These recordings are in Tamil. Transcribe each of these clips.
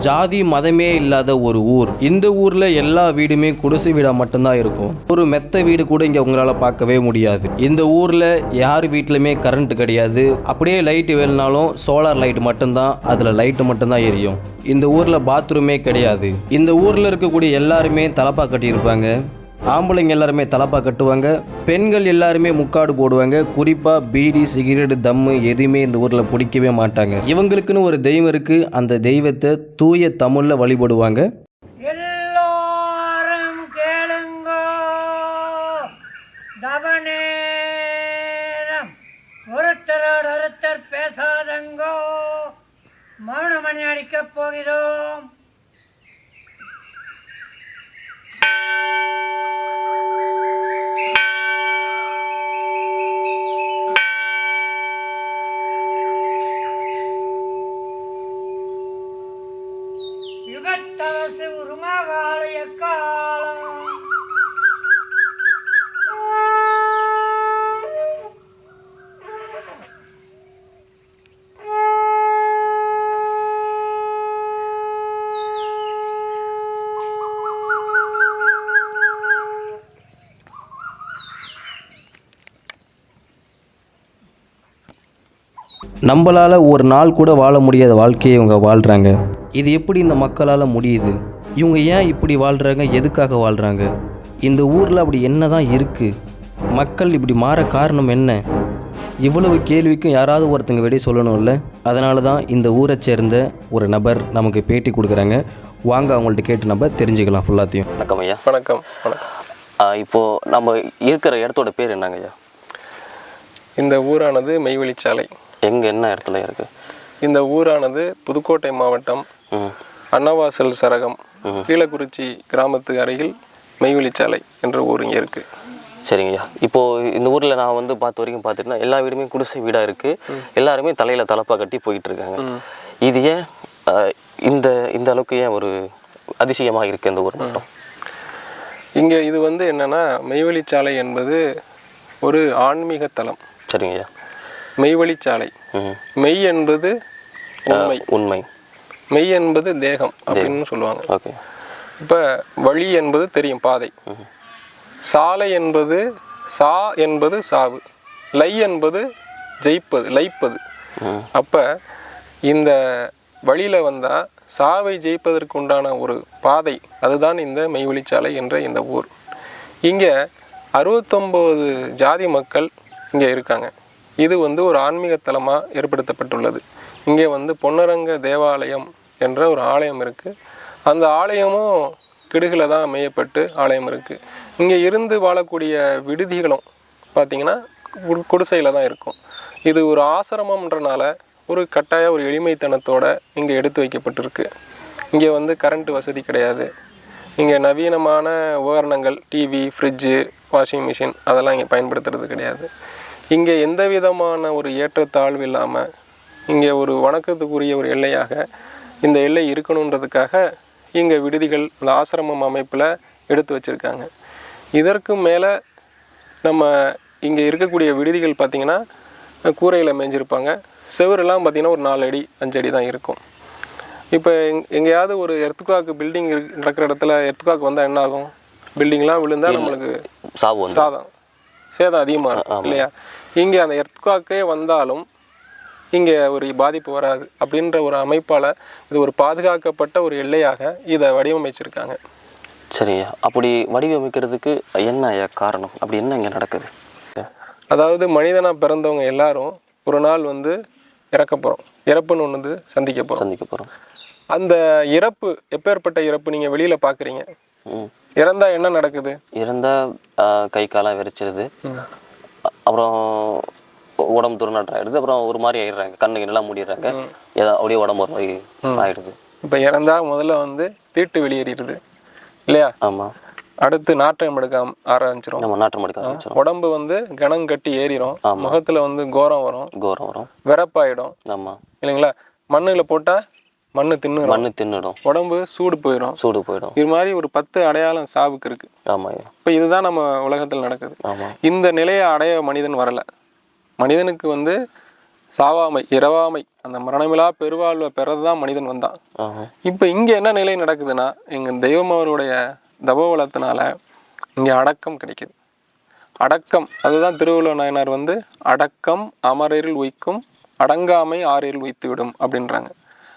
ஜாதி மதமே இல்லாத ஒரு ஊர். இந்த ஊர்ல எல்லா வீடுமே குடிசை வீடா மட்டும்தான் இருக்கும். ஒரு மெத்த வீடு கூட இங்க உங்களால பார்க்கவே முடியாது. இந்த ஊர்ல யார் வீட்லயுமே கரண்ட் கிடையாது. அப்படியே லைட் வேணுனாலும் சோலார் லைட் மட்டும்தான் அதுல லைட் மட்டும்தான் எரியும். இந்த ஊர்ல பாத்ரூமே கிடையாது. இந்த ஊர்ல இருக்கக்கூடிய எல்லாருமே தலப்பா கட்டியிருப்பாங்க. ஆம்பளைங்க எல்லாருமே தலப்பா கட்டுவாங்க. பெண்கள் எல்லாருமே முக்காடு போடுவாங்க. குறிப்பாக பீடி சிகரெட் தம்மு எதுவுமே இந்த ஊரில் பிடிக்கவே மாட்டாங்க. இவங்களுக்குன்னு ஒரு தெய்வம் இருக்கு. அந்த தெய்வத்தை தூய தமிழ்ல வழிபடுவாங்க. எல்லோரும் கேளுங்கோ. தவநேரம் ஒருத்தரோட ஒருத்தர் பேசாதங்கோ. மௌனமணி அடிக்கப் போகிறோம். நம்மளால ஒரு நாள் கூட வாழ முடியாத வாழ்க்கையை இவங்க வாழ்றாங்க. இது எப்படி இந்த மக்களால் முடியுது? இவங்க ஏன் இப்படி வாழ்றாங்க? எதுக்காக வாழ்றாங்க? இந்த ஊரில் அப்படி என்னதான் இருக்கு? மக்கள் இப்படி மாற காரணம் என்ன? இவ்வளவு கேள்விக்கும் யாராவது ஒருத்தங்க விடை சொல்லணும்ல? அதனால தான் இந்த ஊரை சேர்ந்த ஒரு நபர் நமக்கு பேட்டி கொடுக்குறாங்க. வாங்க அவங்கள்ட்ட கேட்டு நம்ம தெரிஞ்சுக்கலாம் ஃபுல்லாத்தையும் வணக்கம் ஐயா. வணக்கம். வணக்கம். இப்போ நம்ம இருக்கிற இடத்தோட பேர் என்னங்க ஐயா? இந்த ஊரானது மெய்வெளிச்சாலை. எங்கே என்ன இடத்துல இருக்கு? இந்த ஊரானது புதுக்கோட்டை மாவட்டம் அன்னவாசல் சரகம் கீழக்குறிச்சி கிராமத்துக்கு அருகில் மெய்வெளிச்சாலை என்ற ஊர் இங்கே இருக்கு. சரிங்கய்யா இப்போ இந்த ஊர்ல நான் வந்து பார்த்த வரைக்கும் பார்த்துட்டுனா எல்லா வீடுமே குடிசை வீடா இருக்கு. எல்லாருமே தலையில தலப்பா கட்டி போயிட்டு இருக்காங்க இது ஏன் இந்த இந்த அளவுக்கு ஏன் ஒரு அதிசயமா இருக்கு இந்த ஊர் மட்டும்? இங்கே இது வந்து என்னன்னா மெய்வெளிச்சாலை என்பது ஒரு ஆன்மீக தலம். சரிங்கய்யா மெய்வெளிச்சாலை ம் மெய் என்பது உண்மை. உண்மை. மெய் என்பது தேகம் அப்படின்னு சொல்லுவாங்க. ஓகே. இப்போ வழி என்பது தெரியும் பாதை. சாலை என்பது சா என்பது சாவு. லை என்பது ஜெயிப்பது லைப்பது. அப்போ இந்த வழியில் வந்தால் சாவை ஜெயிப்பதற்கு உண்டான ஒரு பாதை அதுதான் இந்த மெய்வழிச்சாலை என்ற இந்த ஊர். இங்கே அறுபத்தொம்போது ஜாதி மக்கள் இங்கே இருக்காங்க. இது வந்து ஒரு ஆன்மீக தலமாக ஏற்படுத்தப்பட்டுள்ளது. இங்கே வந்து பொன்னரங்க தேவாலயம் என்ற ஒரு ஆலயம் இருக்குது அந்த ஆலயமும் கிடுகில் தான் அமையப்பட்டு ஆலயம் இருக்குது இங்கே இருந்து வாழக்கூடிய விடுதிகளும் பார்த்திங்கன்னா குடிசையில் தான் இருக்கும். இது ஒரு ஆசிரமம்ன்றனால ஒரு கட்டாய ஒரு எளிமைத்தனத்தோடு இங்கே எடுத்து வைக்கப்பட்டிருக்கு. இங்கே வந்து கரண்ட் வசதி கிடையாது. இங்கே நவீனமான உபகரணங்கள் டிவி ஃப்ரிட்ஜு வாஷிங் மிஷின் அதெல்லாம் இங்கே பயன்படுத்துறது கிடையாது. இங்கே எந்த விதமான ஒரு ஏற்றத்தாழ்வு இல்லாமல் இங்கே ஒரு வணக்கத்துக்குரிய ஒரு எல்லையாக இந்த எல்லை இருக்கணுன்றதுக்காக இங்கே விடுதிகள் இந்த ஆசிரமம் அமைப்பில் எடுத்து வச்சுருக்காங்க. இதற்கு மேலே நம்ம இங்கே இருக்கக்கூடிய விடுதிகள் பார்த்திங்கன்னா கூரையில் மேய்ஞ்சிருப்பாங்க செவரெல்லாம் பார்த்திங்கன்னா ஒரு நாலு அடி அஞ்சு அடி தான் இருக்கும். இப்போ எங் எங்கேயாவது ஒரு எர்த்துக்காக்கு பில்டிங் நடக்கிற இடத்துல எர்த்துக்காக்கு வந்தால் என்ன ஆகும்? பில்டிங்லாம் விழுந்தால் நம்மளுக்கு சாவு சாதம். சேதம் அதிகமாக இருக்கும் இல்லையா? இங்கே அந்த எர்த்குவாக்கே வந்தாலும் இங்கே ஒரு பாதிப்பு வராது அப்படின்ற ஒரு அமைப்பால் இது ஒரு பாதுகாக்கப்பட்ட ஒரு எல்லையாக இதை வடிவமைச்சிருக்காங்க. சரிங்கய்யா அப்படி வடிவமைக்கிறதுக்கு என்ன காரணம்? அப்படி என்ன இங்க நடக்குது? அதாவது மனிதனாக பிறந்தவங்க எல்லாரும் ஒரு நாள் வந்து இறக்க போகிறோம் இறப்புன்னு ஒன்று வந்து சந்திக்க போகிறோம் சந்திக்க போறோம். அந்த இறப்பு எப்பேற்பட்ட இறப்பு நீங்கள் வெளியில் பார்க்குறீங்க இறந்தா என்ன நடக்குது? இருந்தா ஆஹ், கை காலாம் வெறிச்சிருது அ- அப்புறம் உடம்பு துர்நாற்றம் ஆயிடுது அப்புறம் ஒரு மாதிரி ஆயிடுறாங்க. கண்ணு எல்லாம் மூடிடுறாங்க. ஏதோ அப்படியே உடம்பு ஒரு மாதிரி ஆயிடுது. இப்போ இறந்தா முதல்ல வந்து தீட்டு வெளியேறிடுது. இல்லையா? ஆமா. அடுத்து நாட்டம் எடுக்க ஆரம்பிச்சிரும். நம்ம நாட்டம் எடுக்க ஆரம்பிச்சிடும் உடம்பு வந்து கணம் கட்டி ஏறிடும் முகத்துல வந்து கோரம் வரும். கோரம் வரும். விறப்பாயிடும். ஆமா. இல்லைங்களா? மண்ணுல போட்டா மண்ணு தின்னுரும். மண்ணு தின்னுடும். உடம்பு சூடு போயிடும் சூடு போயிடும். இது மாதிரி ஒரு பத்து அடையாளம் சாவுக்கு இருக்கு. ஆமா இப்போ இதுதான் நம்ம உலகத்தில் நடக்குது. ஆமா இந்த நிலையை அடைய மனிதன் வரல. மனிதனுக்கு வந்து சாவாமை இரவாமை அந்த மரணமிலா பெருவாழ்வை பெறது தான் மனிதன் வந்தான். இப்போ இங்கே என்ன நிலை நடக்குதுன்னா எங்கள் தெய்வம் அவருடைய தபோபலத்தினால இங்கே அடக்கம் கிடைக்குது. அடக்கம் அதுதான் திருவள்ளுவர் நாயனார் வந்து அடக்கம் அமரரில் உய்க்கும் அடங்காமை ஆறில் வைத்து விடும் அப்படின்றாங்க.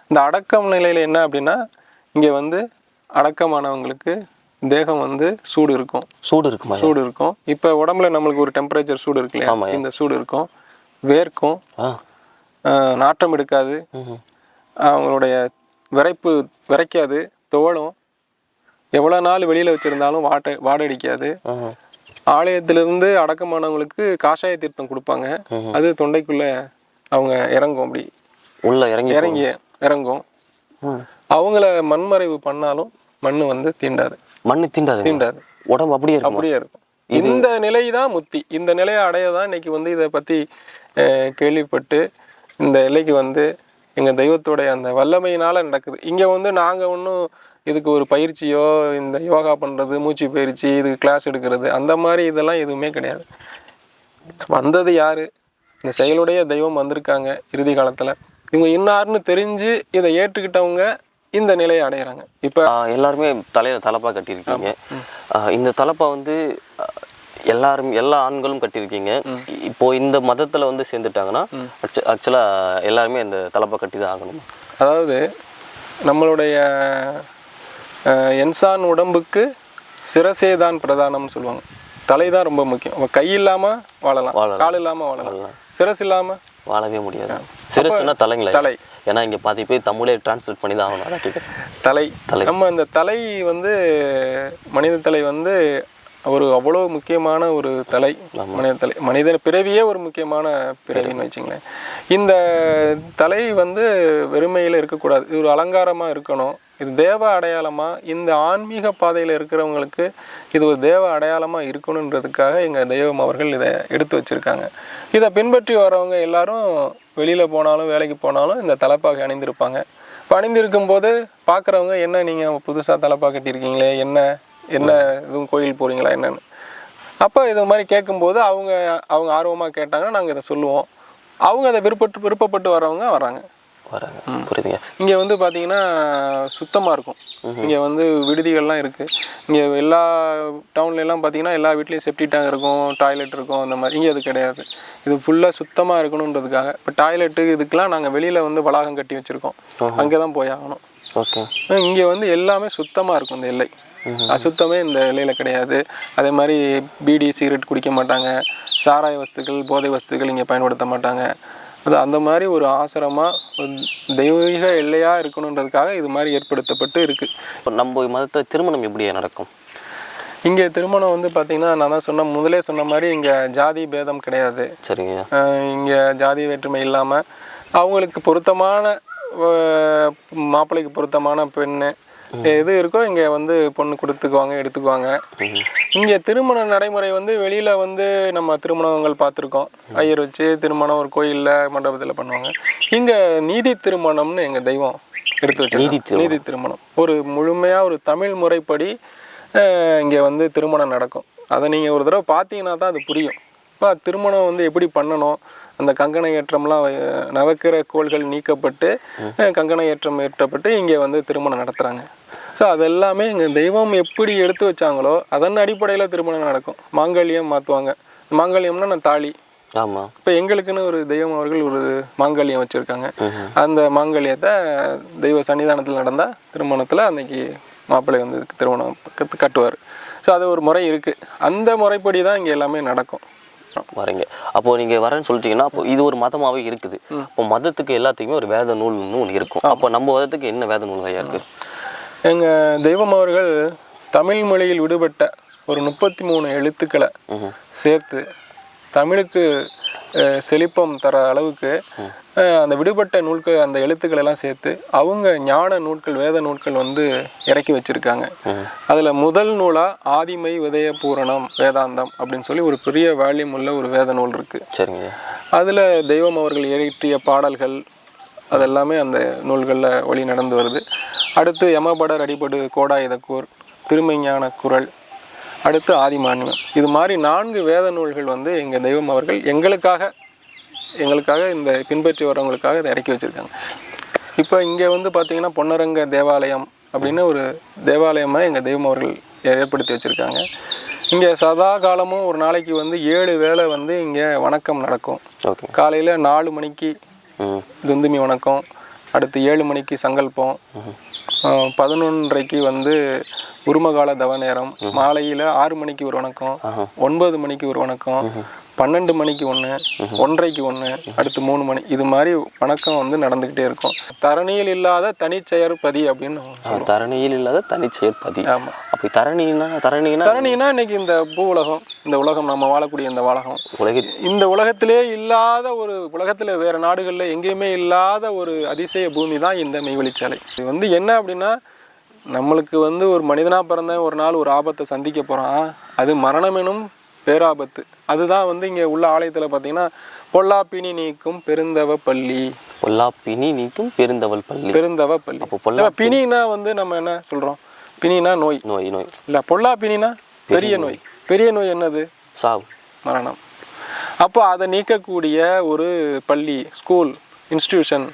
இந்த அடக்கம் நிலையில் என்ன அப்படின்னா இங்கே வந்து அடக்கமானவங்களுக்கு தேகம் வந்து சூடு இருக்கும். சூடு இருக்குமா? சூடு இருக்கும். இப்போ உடம்புல நம்மளுக்கு ஒரு டெம்பரேச்சர் சூடு இருக்கு இல்லையா. இந்த சூடு இருக்கும். வேர்க்கும். நாற்றம் எடுக்காது. அவங்களுடைய விரைப்பு விரைக்காது. துவளும். எவ்வளோ நாள் வெளியில் வச்சுருந்தாலும் வாட்டை வாடடிக்காது. ஆலயத்திலிருந்து அடக்கமானவங்களுக்கு காஷாய தீர்த்தம் கொடுப்பாங்க. அது தொண்டைக்குள்ள அவங்க இறங்கும் அப்படி. உள்ள இறங்கி இறங்கி இறங்கும். அவங்கள மண்மறைவு பண்ணாலும் மண் வந்து தீண்டாது. மண்ணு தீண்டாது தீண்டாது. உடம்பு அப்படியே அப்படியே இருக்கும். இந்த நிலை தான் முத்தி. இந்த நிலையை அடைய தான் இன்னைக்கு வந்து இதை பற்றி கேள்விப்பட்டு இந்த எல்லைக்கு வந்து எங்கள் தெய்வத்தோடைய அந்த வல்லமையினால் நடக்குது. இங்கே வந்து நாங்கள் ஒன்றும் இதுக்கு ஒரு பயிற்சியோ இந்த யோகா பண்ணுறது மூச்சு பயிற்சி இதுக்கு கிளாஸ் எடுக்கிறது அந்த மாதிரி இதெல்லாம் எதுவுமே கிடையாது. வந்தது யாரு? இந்த செயலுடைய தெய்வம் வந்திருக்காங்க இறுதி காலத்தில். இவங்க இன்னார்னு தெரிஞ்சு இதை ஏற்றுக்கிட்டவங்க இந்த நிலையை அடையிறாங்க. இப்போ எல்லாருமே தலையில தலப்பா கட்டியிருக்கீங்க. இந்த தலப்பா வந்து எல்லாரும் எல்லா ஆண்களும் கட்டியிருக்கீங்க. இப்போ இந்த மதத்துல வந்து சேர்ந்துட்டாங்கன்னா ஆக்சுவலா எல்லாருமே இந்த தலப்பா கட்டி தான் ஆகணும். அதாவது நம்மளுடைய என்சான் உடம்புக்கு சிரசே தான் பிரதானம்னு சொல்லுவாங்க. தலை தான் ரொம்ப முக்கியம். கை இல்லாமல் வாழலாம். வாழலாம். கால் இல்லாமல் வாழலாம். சிரஸ் இல்லாமல் வாழவே முடியாது. சிரஸ்னா தலைங்களா தலை. ஏன்னா இங்க பாதி பேர் தமிழே டிரான்ஸ்லேட் பண்ணி தான் ஆகணும் அதான் கேட்குறேன் தலை தலை. நம்ம இந்த தலை வந்து மனித தலை வந்து ஒரு அவ்வளோ முக்கியமான ஒரு தலை மனித தலை மனித பிறவியே ஒரு முக்கியமான பிறவின்னு வச்சுங்களேன். இந்த தலை வந்து வெறுமையில் இருக்கக்கூடாது. இது ஒரு அலங்காரமாக இருக்கணும். இது தேவ அடையாளமாக இந்த ஆன்மீக பாதையில் இருக்கிறவங்களுக்கு இது ஒரு தேவ அடையாளமாக இருக்கணுன்றதுக்காக எங்கள் தெய்வம் அவர்கள் இதை எடுத்து வச்சுருக்காங்க. இதை பின்பற்றி வரவங்க எல்லாரும் வெளியில் போனாலும் வேலைக்கு போனாலும் இந்த தலைப்பாகை அணிந்திருப்பாங்க. இப்போ அணிந்திருக்கும் போது பார்க்குறவங்க என்ன நீங்கள் புதுசாக தலைப்பா கட்டியிருக்கீங்களே? என்ன என்ன இதுவும் கோயில் போகிறீங்களா என்னன்னு. அப்போ இது மாதிரி கேட்கும்போது அவங்க அவங்க ஆர்வமாக கேட்டாங்கன்னா நாங்கள் இதை சொல்லுவோம். அவங்க அதை விருப்பப்பட்டு விருப்பப்பட்டு வரவங்க வராங்க வராங்க. புரியுதுங்க? இங்கே வந்து பார்த்தீங்கன்னா சுத்தமாக இருக்கும். இங்கே வந்து விடுதிகள்லாம் இருக்குது இங்கே எல்லா டவுன்ல எல்லாம் பார்த்தீங்கன்னா எல்லா வீட்லேயும் செப்டி டேங்க் இருக்கும் டாய்லெட் இருக்கும் அந்த மாதிரி. இங்கே அது கிடையாது. இது ஃபுல்லாக சுத்தமாக இருக்கணுன்றதுக்காக. இப்போ டாய்லெட்டு இதுக்கெல்லாம் நாங்கள் வெளியில் வந்து வளாகம் கட்டி வச்சுருக்கோம். அங்கே தான் போய் ஆகணும். ஓகே. இங்கே வந்து எல்லாமே சுத்தமாக இருக்கும் இந்த எல்லை. அசுத்தமே இந்த எல்லையில் கிடையாது. அதே மாதிரி பீடி சிகரெட் குடிக்க மாட்டாங்க. சாராய வஸ்துக்கள் போதை வஸ்துக்கள் இங்கே பயன்படுத்த மாட்டாங்க. அது அந்த மாதிரி ஒரு ஆசிரமாக தெய்வீக எல்லையாக இருக்கணுன்றதுக்காக இது மாதிரி ஏற்படுத்தப்பட்டு இருக்குது இப்போ நம்ம மதத்தை திருமணம் எப்படி நடக்கும்? இங்கே திருமணம் வந்து பார்த்திங்கன்னா நான் தான் சொன்ன முதலே சொன்ன மாதிரி இங்கே ஜாதி பேதம் கிடையாது. சரிங்க. இங்கே ஜாதி வேற்றுமை இல்லாமல் அவங்களுக்கு பொருத்தமான மாப்பிள்ளைக்கு பொருத்தமான பெண்ணு எது இருக்கோ இங்கே வந்து பொண்ணு கொடுத்துக்குவாங்க எடுத்துக்குவாங்க. இங்கே திருமண நடைமுறை வந்து வெளியில் வந்து நம்ம திருமணங்கள் பார்த்துருக்கோம். ஐயர் வச்சு திருமணம் ஒரு கோயிலில் மண்டபத்தில் பண்ணுவாங்க. இங்கே நீதி திருமணம்னு எங்கள் தெய்வம் எடுத்து வச்சு நீதி திருமணம். நீதி திருமணம். ஒரு முழுமையாக ஒரு தமிழ் முறைப்படி இங்கே வந்து திருமணம் நடக்கும். அதை நீங்கள் ஒரு தடவை பார்த்தீங்கன்னா தான் அது புரியும். இப்போ திருமணம் வந்து எப்படி பண்ணணும்? அந்த கங்கண ஏற்றம்லாம் நவக்கிர கோள்கள் நீக்கப்பட்டு கங்கண ஏற்றம் ஏற்றப்பட்டு இங்கே வந்து திருமணம் நடத்துகிறாங்க ஸோ அதெல்லாமே எங்கள் தெய்வம் எப்படி எடுத்து வச்சாங்களோ அதன் அடிப்படையில் திருமணம் நடக்கும். மாங்கல்யம் மாற்றுவாங்க மாங்கல்யம்னா நான் தாலி. ஆமாம் இப்போ எங்களுக்குன்னு ஒரு தெய்வம் அவர்கள் ஒரு மாங்கல்யம் வச்சுருக்காங்க. அந்த மாங்கல்யத்தை தெய்வ சன்னிதானத்தில் நடந்தால் திருமணத்தில் அன்னைக்கு மாப்பிள்ளை வந்து திருமணம் கட்டுவார். ஸோ அது ஒரு முறை இருக்குது அந்த முறைப்படி தான் இங்கே எல்லாமே நடக்கும். வரீங்க. அப்போ நீங்க வரேன்னு சொல்லிட்டீங்கன்னா அப்போ இது ஒரு மதமாவே இருக்குது. அப்போ மதத்துக்கு எல்லாத்துக்குமே ஒரு வேத நூல்னு ஒன்று இருக்கும். அப்போ நம்ம மதத்துக்கு என்ன வேத நூல் ஐயா இருக்கு? எங்கள் தெய்வம் அவர்கள் தமிழ் மொழியில் விடுபட்ட ஒரு முப்பத்தி மூணு எழுத்துக்களை சேர்த்து தமிழுக்கு செழிப்பம் தர அளவுக்கு அந்த விடுபட்ட நூல்கள் அந்த எழுத்துக்கள் எல்லாம் சேர்த்து அவங்க ஞான நூல்கள் வேத நூல்கள் வந்து இறக்கி வச்சிருக்காங்க. அதில் முதல் நூலாக ஆதிமை விதய பூரணம் வேதாந்தம் அப்படின்னு சொல்லி ஒரு பெரிய வேல்யூம் உள்ள ஒரு வேத நூல் இருக்குது சரிங்க. அதில் தெய்வம் அவர்கள் இயற்றிய பாடல்கள் அதெல்லாமே அந்த நூல்களில் வழி நடந்து வருது. அடுத்து யமபடர் அடிபடு கோடாயுதக்கூர் திருமைஞான குரல். அடுத்து ஆதிமான்யம். இது மாதிரி நான்கு வேத நூல்கள் வந்து எங்கள் தெய்வம் அவர்கள் எங்களுக்காக எங்களுக்காக இந்த பின்பற்றி வரவங்களுக்காக இதை இறக்கி வச்சுருக்காங்க. இப்போ இங்கே வந்து பார்த்தீங்கன்னா பொன்னரங்க தேவாலயம் அப்படின்னு ஒரு தேவாலயமாக எங்கள் தெய்வம் அவர்கள் ஏற்படுத்தி வச்சுருக்காங்க. இங்கே சதா காலமும் ஒரு நாளைக்கு வந்து ஏழு வேளை வந்து இங்கே வணக்கம் நடக்கும். காலையில் நாலு மணிக்கு துந்துமி வணக்கம். அடுத்து ஏழு மணிக்கு சங்கல்பம் ஆஹ் பதினொன்றரைக்கு வந்து உருமகால தவ நேரம். மாலையில் ஆறு மணிக்கு ஒரு வணக்கம் ஒன்பது மணிக்கு ஒரு வணக்கம் பன்னெண்டு மணிக்கு ஒன்று ஒன்றரைக்கு ஒன்று அடுத்து மூணு மணி. இது மாதிரி வணக்கம் வந்து நடந்துக்கிட்டே இருக்கும். தரணியில் இல்லாத தனிச்செயர் பதி அப்படின்னு தரணியில் இல்லாத தனிச்செயல் பதி. ஆமாம் அப்போ தரணினா தரணினா? தரணினா இன்னைக்கு இந்த பூ உலகம் இந்த உலகம் நம்ம வாழக்கூடிய இந்த உலகம் உலக இந்த உலகத்திலே இல்லாத ஒரு உலகத்தில் வேற நாடுகளில் எங்கேயுமே இல்லாத ஒரு அதிசய பூமி தான் இந்த மெய்வெளிச்சாலை இது வந்து என்ன அப்படின்னா நம்மளுக்கு வந்து ஒரு மனிதனாக பிறந்த ஒரு நாள் ஒரு ஆபத்தை சந்திக்க போகிறான் அது மரணம் எனும் பேராபத்து. அதுதான் வந்து இங்கே உள்ள ஆலயத்தில் பார்த்தீங்கன்னா பொல்லாப்பினி நீக்கும் பெருந்தவ பள்ளி. பொல்லா பிணி நீக்கும் பெருந்தவள் பள்ளி. பெருந்தவ பள்ளி. அப்போ பொல்லா பிணினா வந்து நம்ம என்ன சொல்கிறோம் பிணினா நோய். நோய் நோய். இல்லை பொல்லா பிணினா பெரிய நோய். பெரிய நோய் என்னது? சாவு. மரணம். அப்போ அதை நீக்கக்கூடிய ஒரு பள்ளி ஸ்கூல் இன்ஸ்டிடியூஷன்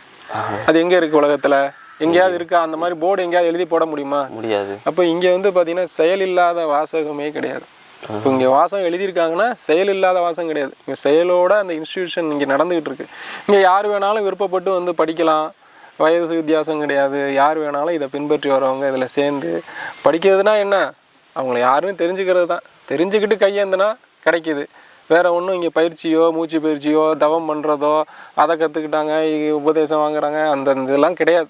அது எங்கே இருக்குது உலகத்தில்? எங்கேயாவது இருக்கா? அந்த மாதிரி போர்டு எங்கேயாவது எழுதி போட முடியுமா? முடியாது. அப்போ இங்கே வந்து பார்த்தீங்கன்னா செயல் இல்லாத வாசகமே கிடையாது. இப்போ இங்கே வாசகம் எழுதியிருக்காங்கன்னா செயல் இல்லாத வாசகம் கிடையாது. இங்கே செயலோட அந்த இன்ஸ்டிடியூஷன் இங்கே நடந்துகிட்டு இருக்கு. இங்கே யார் வேணாலும் விருப்பப்பட்டு வந்து படிக்கலாம். வயது வித்தியாசம் கிடையாது. யார் வேணாலும் இதை பின்பற்றி வரவங்க இதில் சேர்ந்து படிக்கிறதுனா என்ன? அவங்கள யாருன்னு தெரிஞ்சுக்கிறது தான். தெரிஞ்சுக்கிட்டு கையேந்தினா கிடைக்கிது. வேற ஒன்றும் இங்கே பயிற்சியோ மூச்சு பயிற்சியோ தவம் பண்ணுறதோ அதை கற்றுக்கிட்டாங்க உபதேசம் வாங்குறாங்க அந்த இதெல்லாம் கிடையாது.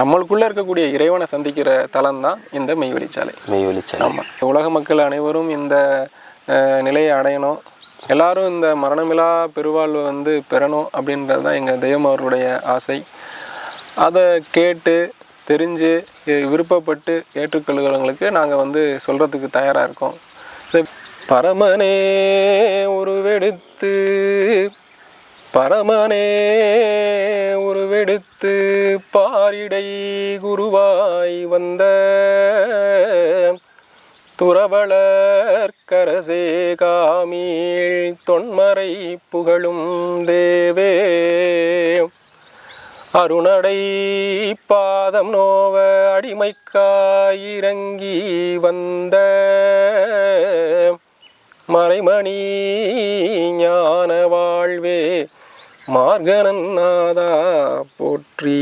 நம்மளுக்குள்ளே இருக்கக்கூடிய இறைவனை சந்திக்கிற தலம் தான் இந்த மெய்வெளிச்சாலை மெய் வெளிச்சல் ஆமாம் உலக மக்கள் அனைவரும் இந்த நிலையை அடையணும். எல்லாரும் இந்த மரணமில்லா பெருவாழ்வை வந்து பெறணும் அப்படின்றது தான் எங்கள் தெய்வம் அவர்களுடைய ஆசை. அதை கேட்டு தெரிஞ்சு விருப்பப்பட்டு ஏற்றுக்கொள்கிறவங்களுக்கு நாங்கள் வந்து சொல்கிறதுக்கு தயாராக இருக்கோம். பரமனே உருவெடுத்து பரமனே உருவெடுத்து பாரிடை குருவாய் வந்த துறவளர்கரசே காமீழ் தொன்மறை புகழும் தேவே. அருணடை பாதம் நோவ அடிமைக்காயிறங்கி வந்த மறைமணி ஞான மார்கனன் போற்றி.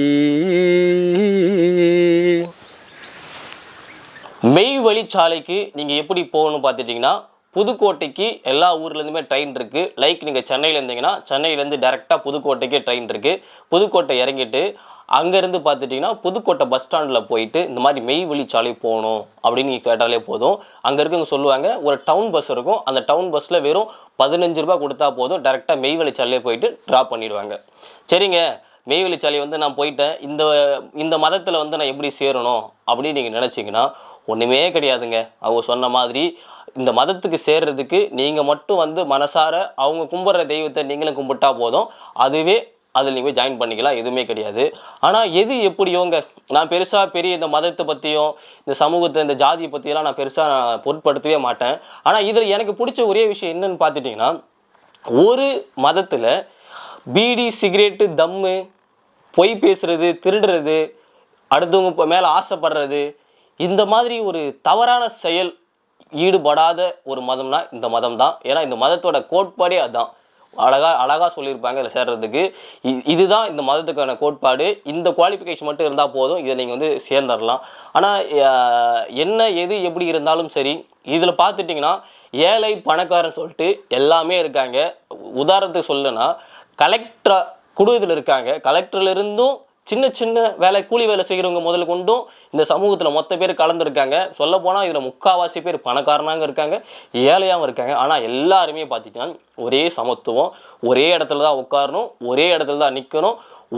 மெய் வழிச்சாலைக்கு நீங்கள் எப்படி போகணும்னு பார்த்துட்டிங்கன்னா புதுக்கோட்டைக்கு எல்லா ஊர்லேருந்துமே ட்ரெயின் இருக்குது லைக் நீங்கள் சென்னையில் இருந்தீங்கன்னா சென்னையிலேருந்து டேரெக்டாக புதுக்கோட்டைக்கே ட்ரெயின் இருக்குது புதுக்கோட்டை இறங்கிட்டு அங்கேருந்து பார்த்துட்டிங்கன்னா புதுக்கோட்டை பஸ் ஸ்டாண்டில் போயிட்டு இந்த மாதிரி மெய் வழிச்சாலை போகணும் அப்படின்னு நீங்கள் கேட்டாலே போதும். அங்கே இருக்கவங்க சொல்லுவாங்க ஒரு டவுன் பஸ் இருக்கும். அந்த டவுன் பஸ்ஸில் வெறும் பதினஞ்சு ரூபா கொடுத்தா போதும். டேரெக்டாக மெய் வழிச்சாலையே போயிட்டு ட்ராப் பண்ணிடுவாங்க. சரிங்க மெய்வெளிச்சாலை வந்து நான் போயிட்டேன். இந்த இந்த மதத்தில் வந்து நான் எப்படி சேரணும் அப்படின்னு நீங்கள் நினச்சிங்கன்னா ஒன்றுமே கிடையாதுங்க. அவங்க சொன்ன மாதிரி இந்த மதத்துக்கு சேர்றதுக்கு நீங்கள் மட்டும் வந்து மனசார அவங்க கும்பிட்ற தெய்வத்தை நீங்களும் கும்பிட்டா போதும். அதுவே அதில் நீங்கள் ஜாயின் பண்ணிக்கலாம் எதுவுமே கிடையாது. ஆனால் எது எப்படியோங்க? நான் பெருசாக பெரிய இந்த மதத்தை பற்றியும் இந்த சமூகத்தை இந்த ஜாதியை பற்றியெல்லாம் நான் பெருசாக நான் பொருட்படுத்தவே மாட்டேன். ஆனால் இதில் எனக்கு பிடிச்ச ஒரே விஷயம் என்னன்னு பார்த்துட்டிங்கன்னா ஒரு மதத்தில் பீடி சிகரெட்டு தம்மு பொய் பேசுறது திருடுறது அடுத்தவங்க இப்போ மேலே ஆசைப்படுறது இந்த மாதிரி ஒரு தவறான செயல் ஈடுபடாத ஒரு மதம்னா இந்த மதம் தான் ஏன்னா இந்த மதத்தோட கோட்பாடே அதுதான் அழகா அழகா சொல்லியிருப்பாங்க இதில் சேர்றதுக்கு. இதுதான் இந்த மதத்துக்கான கோட்பாடு. இந்த குவாலிஃபிகேஷன் மட்டும் இருந்தால் போதும். இதை நீங்கள் வந்து சேர்ந்துடலாம் ஆனால் என்ன எது எப்படி இருந்தாலும் சரி இதில் பார்த்துட்டிங்கன்னா ஏழை பணக்காரன் சொல்லிட்டு எல்லாமே இருக்காங்க. உதாரணத்துக்கு சொல்லுன்னா கலெக்டராக குடுவதில் இருக்காங்க. கலெக்டர்லேருந்தும் சின்ன சின்ன வேலை கூலி வேலை செய்கிறவங்க முதல்ல கொண்டும் இந்த சமூகத்தில் மொத்த பேர் கலந்துருக்காங்க. சொல்ல போனால் இதில் முக்காவாசி பேர் பணக்காரனாங்க இருக்காங்க ஏழையாகவும் இருக்காங்க. ஆனால் எல்லாருமே பார்த்தீங்கன்னா ஒரே சமத்துவம் ஒரே இடத்துல தான் உட்காரணும் ஒரே இடத்துல தான் நிற்கணும்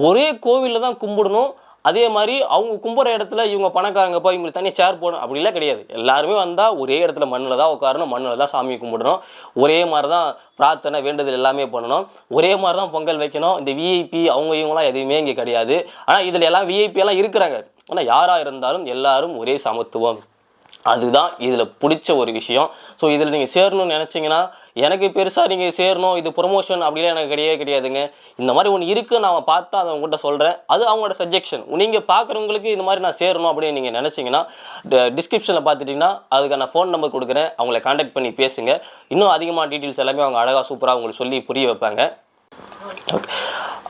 ஒரே கோவிலில் தான் கும்பிடணும் அதே மாதிரி அவங்க கும்புற இடத்துல இவங்க பணக்காரங்க போய் இவங்களுக்கு தனியாக சேர் போடணும் அப்படிலாம் கிடையாது. எல்லாருமே வந்தால் ஒரே இடத்துல மண்ணில் தான் உட்காரணும் மண்ணில் தான் சாமி கும்பிடணும். ஒரே மாதிரி தான் பிரார்த்தனை வேண்டுதல் எல்லாமே பண்ணணும். ஒரே மாதிரி தான் பொங்கல் வைக்கணும். இந்த விஐபி அவங்க இவங்களாம் எதுவுமே இங்கே கிடையாது. ஆனால் இதில் எல்லாம் விஐபி எல்லாம் இருக்கிறாங்க. ஆனால் யாராக இருந்தாலும் எல்லாரும் ஒரே சமத்துவம். அதுதான் இதில் பிடிச்ச ஒரு விஷயம். ஸோ இதில் நீங்கள் சேரணும்னு நினச்சிங்கன்னா எனக்கு பெருசாக நீங்கள் சேரணும் இது ப்ரொமோஷன் அப்படிலாம் எனக்கு கிடையவே கிடையாதுங்க. இந்த மாதிரி ஒன்று இருக்குது நான் பார்த்தா அதை உங்கள்கிட்ட சொல்கிறேன் அது அவங்களோட சஜெக்ஷன் நீங்கள் பார்க்குறவங்களுக்கு இந்த மாதிரி நான் சேரணும் அப்படின்னு நீங்கள் நினச்சிங்கன்னா டிஸ்கிரிப்ஷனில் பார்த்துட்டிங்கன்னா அதுக்கான ஃபோன் நம்பர் கொடுக்குறேன். அவங்கள காண்டாக்ட் பண்ணி பேசுங்க. இன்னும் அதிகமான டீட்டெயில்ஸ் எல்லாமே அவங்க அழகாக சூப்பராக அவங்களுக்கு சொல்லி புரிய வைப்பாங்க. ஓகே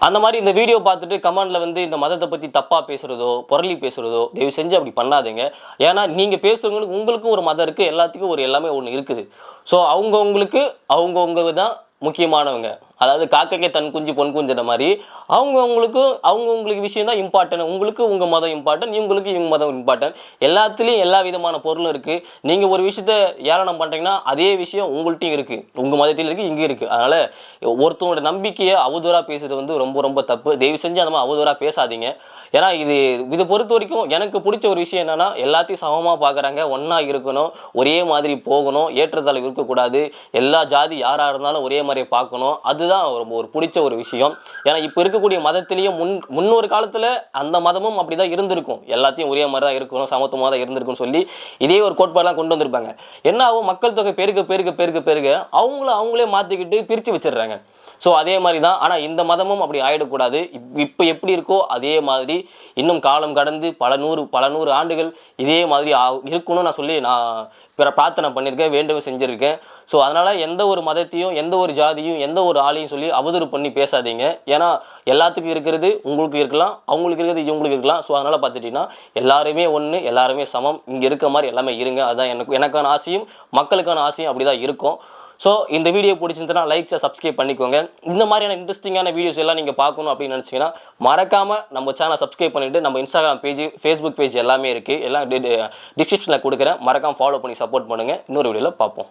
அந்த மாதிரி இந்த வீடியோ பார்த்துட்டு கமெண்டில் வந்து இந்த மதத்தை பற்றி தப்பாக பேசுகிறதோ புரளி பேசுகிறதோ தயவு செஞ்சு அப்படி பண்ணாதீங்க. ஏன்னா நீங்கள் பேசுகிறவங்களுக்கு உங்களுக்கும் ஒரு மதம் இருக்குது எல்லாத்துக்கும் ஒரு எல்லாமே ஒன்று இருக்குது. ஸோ அவங்கவுங்களுக்கு அவங்கவுங்க தான் முக்கியமானவங்க. அதாவது காக்கைக்கு தன் குஞ்சு பொன் குஞ்சுற மாதிரி அவங்கவுங்களுக்கு அவங்கவுங்களுக்கு விஷயம் தான் இம்பார்ட்டன்ட் உங்களுக்கு உங்கள் மதம் இம்பார்ட்டன்ட் இவங்களுக்கு இவங்க மதம் இம்பார்ட்டன்ட் எல்லாத்துலேயும் எல்லா விதமான பொருளும் இருக்குது நீங்கள் ஒரு விஷயத்த ஏளனம் பண்ணுறீங்கன்னா அதே விஷயம் உங்கள்கிட்டையும் இருக்குது உங்கள் மதத்தில் இருக்குது இங்கே இருக்குது அதனால் ஒருத்தவங்களோட நம்பிக்கையை அவதூறாக பேசுறது வந்து ரொம்ப ரொம்ப தப்பு. தயவு செஞ்சு அந்த மாதிரி அவதூறாக பேசாதீங்க. ஏன்னா இது இதை பொறுத்த வரைக்கும் எனக்கு பிடிச்ச ஒரு விஷயம் என்னென்னா எல்லாத்தையும் சமமாக பார்க்குறாங்க ஒன்றா இருக்கணும் ஒரே மாதிரி போகணும் ஏற்றத்தாழ்வு இருக்கக்கூடாது. எல்லா ஜாதி யாராக இருந்தாலும் ஒரே மாதிரி பார்க்கணும். அது இதுதான் ரொம்ப ஒரு பிடிச்ச ஒரு விஷயம். ஏன்னா இப்போ இருக்கக்கூடிய மதத்திலேயே முன் முன்னொரு காலத்தில் அந்த மதமும் அப்படி தான் இருந்திருக்கும். எல்லாத்தையும் ஒரே மாதிரி தான் இருக்கணும் சமத்துவமாக தான் இருந்திருக்கும்னு சொல்லி இதே ஒரு கோட்பாடெலாம் கொண்டு வந்திருப்பாங்க. என்ன ஆகும்? மக்கள் தொகை பெருக பெருக பெருக பெருக அவங்கள அவங்களே மாற்றிக்கிட்டு பிரித்து வச்சிடுறாங்க. ஸோ அதே மாதிரி தான் ஆனால் இந்த மதமும் அப்படி ஆகிடக்கூடாது இப்போ எப்படி இருக்கோ அதே மாதிரி இன்னும் காலம் கடந்து பல நூறு பல நூறு ஆண்டுகள் இதே மாதிரி ஆ- இருக்கணும்னு நான் சொல்லி நான் பிற பிரார்த்தனை பண்ணியிருக்கேன் வேண்டவும் செஞ்சுருக்கேன். ஸோ அதனால் எந்த ஒரு மதத்தையும் எந்த ஒரு ஜாதியும் எந்த ஒரு ஆளையும் சொல்லி அவதூறு பண்ணி பேசாதீங்க. ஏன்னா எல்லாத்துக்கும் இருக்கிறது உங்களுக்கு இருக்கலாம் அவங்களுக்கு இருக்கிறது இவங்களுக்கு இருக்கலாம். ஸோ அதனால் பார்த்துட்டிங்கன்னா எல்லாருமே ஒன்று எல்லாருமே சமம். இங்கே இருக்க மாதிரி எல்லாமே இருங்க. அதுதான் எனக்கு எனக்கான ஆசையும் மக்களுக்கான ஆசையும் அப்படி தான் இருக்கும். ஸோ இந்த வீடியோ பிடிச்சிருந்தனா லைக் சப்ஸ்கிரைப் பண்ணிக்கோங்க. இந்த மாதிரியான இன்ட்ரெஸ்டிங்கான வீடியோஸ் எல்லாம் நீங்கள் பார்க்கணும் அப்படின்னு நினச்சிங்கன்னா மறக்காமல் நம்ம சேனல் சப்ஸ்கிரைப் பண்ணிவிட்டு நம்ம இன்ஸ்டாகிராம் பேஜ் ஃபேஸ்புக் பேஜ் எல்லாமே இருக்குது எல்லாம் டிஸ்கிரிப்ஷனில் கொடுக்குறேன். மறக்காமல் ஃபாலோ பண்ணி சப்போர்ட் பண்ணுங்கள் இன்னொரு வீடியோவில் பார்ப்போம்.